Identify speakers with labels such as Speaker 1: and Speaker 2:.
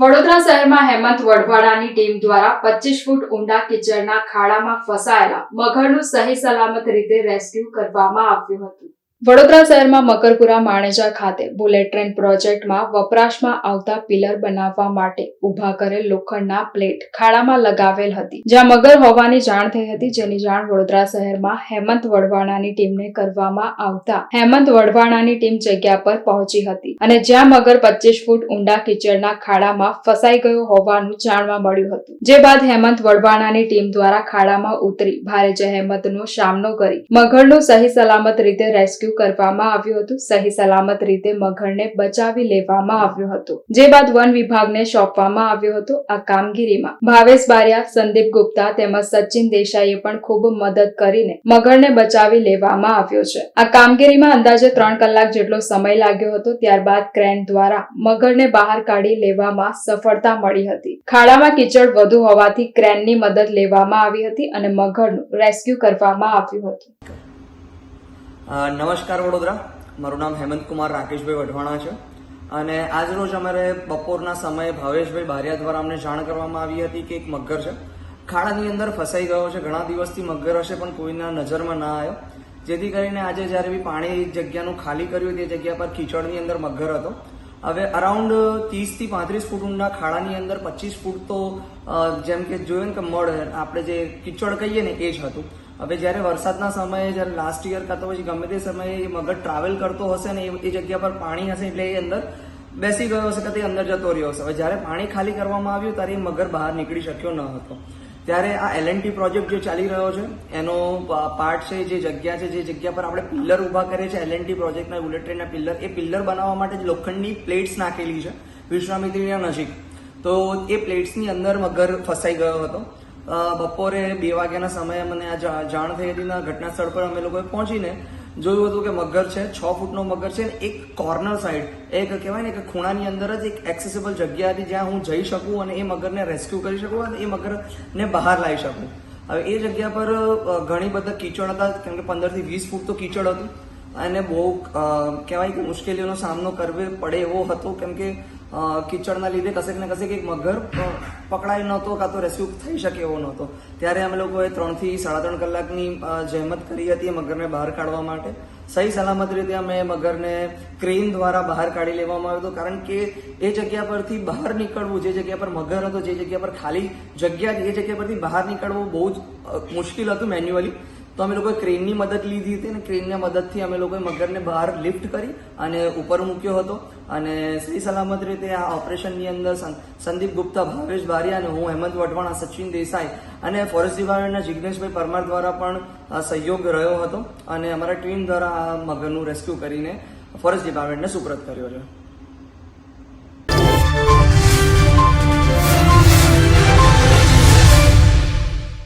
Speaker 1: વડોદરા શહેરમાં હેમંત વઢવાડાની ટીમ દ્વારા પચીસ ફૂટ ઊંડા કિચડના ખાડામાં ફસાયેલા મગરનું સહી સલામત રીતે રેસ્ક્યુ કરવામાં આવ્યું હતું. વડોદરા શહેરમાં મકરપુરા, માણેજા ખાતે બુલેટ ટ્રેન પ્રોજેક્ટમાં વપરાશમાં આવતા પિલર બનાવવા માટે ઊભા કરેલ લોખંડના પ્લેટ ખાડામાં લગાવેલ હતી, જ્યાં મગર હોવાની જાણ થઈ હતી, જેની જાણ વડોદરા શહેરમાં હેમંત વડવાણાની ટીમને કરવામાં આવતા હેમંત વડવાણાની ટીમ જગ્યા પર પહોંચી હતી અને જ્યાં મગર પચીસ ફૂટ ઊંડા કિચડના ખાડામાં ફસાઈ ગયો હોવાનું જાણવા મળ્યું હતું. જે બાદ હેમંત વડવાણાની ટીમ દ્વારા ખાડામાં ઉતરી ભારે જહેમતનો સામનો કરી મગરનું સહી સલામત રીતે રેસ્ક્યુ કરવામાં આવ્યું હતું. સહી સલામત રીતે મગરને બચાવી લેવામાં આવ્યું હતું. જે બાદ વન વિભાગને સોંપવામાં આવ્યો હતો આ કામગીરીમાં. ભાવેશ બારિયા, સંદીપ ગુપ્તા તેમજ સચિન દેસાઈએ પણ ખૂબ મદદ કરીને મગરને બચાવી લેવામાં આવ્યો છે. આ કામગીરીમાં અંદાજે ત્રણ કલાક જેટલો સમય લાગ્યો હતો. ત્યારબાદ ક્રેન દ્વારા મગરને બહાર કાઢી લેવામાં સફળતા મળી હતી. ખાડામાં કીચડ વધુ હોવાથી ક્રેનની મદદ લેવામાં આવી હતી અને મગરનું રેસ્ક્યુ કરવામાં આવ્યું હતું.
Speaker 2: નમસ્કાર વડોદરા. મારું નામ હેમંત કુમાર રાકેશભાઈ વઢવાણા છે. અને આજ રોજ અમારે બપોરના સમયે ભાવેશભાઈ બારિયા દ્વારા અમને જાણ કરવામાં આવી હતી કે એક મગર છે. ખાડાની અંદર ફસાઈ ગયો છે. ઘણા દિવસથી મગર હશે, પણ કોઈના નજરમાં ના આવ્યો. જેથી કરીને આજે જ્યારે બી પાણી જગ્યાનું ખાલી કર્યું તે જગ્યા પર કીચડની અંદર મગર હતો. હવે અરાઉન્ડ ત્રીસથી પાંત્રીસ ફૂટ ઊંડા ખાડાની અંદર પચીસ ફૂટ તો જેમ કે જોયું ને કે મળ, આપણે જે કિચડ કહીએ ને એ જ હતું. હવે જ્યારે વરસાદના સમયે, જ્યારે લાસ્ટ યર કાં પછી ગમે તે સમયે એ મગર ટ્રાવેલ કરતો હશે ને એ જગ્યા પર પાણી હશે એટલે એ અંદર બેસી ગયો હશે કે તે અંદર જતો રહ્યો હશે. હવે જ્યારે પાણી ખાલી કરવામાં આવ્યું, ત્યારે એ મગર બહાર નીકળી શક્યો ન હતો. ત્યારે આ એલએનટી પ્રોજેક્ટ જે ચાલી રહ્યો છે, એનો પાર્ટ છે, જે જગ્યા છે, જે જગ્યા પર આપણે પિલ્લર ઊભા કરીએ છીએ એલએનટી પ્રોજેક્ટના બુલેટ ટ્રેનના પિલ્લર, એ પિલ્લર બનાવવા માટે જ લોખંડની પ્લેટ્સ નાખેલી છે, વિશ્વામિત્રીના નજીક. તો એ પ્લેટ્સની અંદર મગર ફસાઈ ગયો હતો. બપોરે બે વાગ્યાના સમયે મને આ જાણ થઈ હતી ઘટના સ્થળ પર અમે લોકોએ પહોંચીને જોયું હતું કે મગર છે, છ ફૂટનો મગર છે એક કોર્નર સાઈડ એક કહેવાય ને કે ખૂણાની અંદર જ એક એક્સેસિબલ જગ્યા હતી જ્યાં હું જઈ શકું અને એ મગરને રેસ્ક્યુ કરી શકું અને એ મગરને બહાર લાવી શકું. હવે એ જગ્યા પર ઘણી બધા કીચડ હતા, કેમ કે પંદરથી વીસ ફૂટ તો કીચડ હતું. અને બહુ કહેવાય કે મુશ્કેલીઓનો સામનો કરવો પડે એવો હતો કેમ કે કિચડના લીધે કસેક ને કશેક એક મગર અ, પકડાય નહોતો કાં તો રેસ્ક્યુ થઈ શકે એવો નહોતો. ત્યારે અમે લોકોએ ત્રણથી સાડા ત્રણ કલાકની જહેમત કરી હતી મગરને બહાર કાઢવા માટે. સહી સલામત રીતે અમે મગરને ક્રેન દ્વારા બહાર કાઢી લેવામાં આવ્યો હતો કારણ કે એ જગ્યા પરથી બહાર નીકળવું જે જગ્યા પર મગર હતો જે જગ્યા પર ખાલી જગ્યા એ જગ્યા પરથી બહાર નીકળવું બહુ જ મુશ્કેલ હતું મેન્યુઅલી. તો અમે લોકોએ ક્રેનની મદદ લીધી હતી અને ક્રેનની મદદથી અમે લોકોએ મગરને બહાર લિફ્ટ કરી અને ઉપર મૂક્યો હતો. અને સહી સલામત રીતે આ ઓપરેશનની અંદર સંદીપ ગુપ્તા, ભાવેશ બારિયા અને હું, હેમંત વઢવાણા સચિન દેસાઈ અને ફોરેસ્ટ ડિપાર્ટમેન્ટના જિગ્નેશભાઈ પરમાર દ્વારા પણ સહયોગ રહ્યો હતો. અને અમારા ટીમ દ્વારા આ મગરનું રેસ્ક્યુ કરીને ફોરેસ્ટ ડિપાર્ટમેન્ટને સુપ્રત કર્યો છે.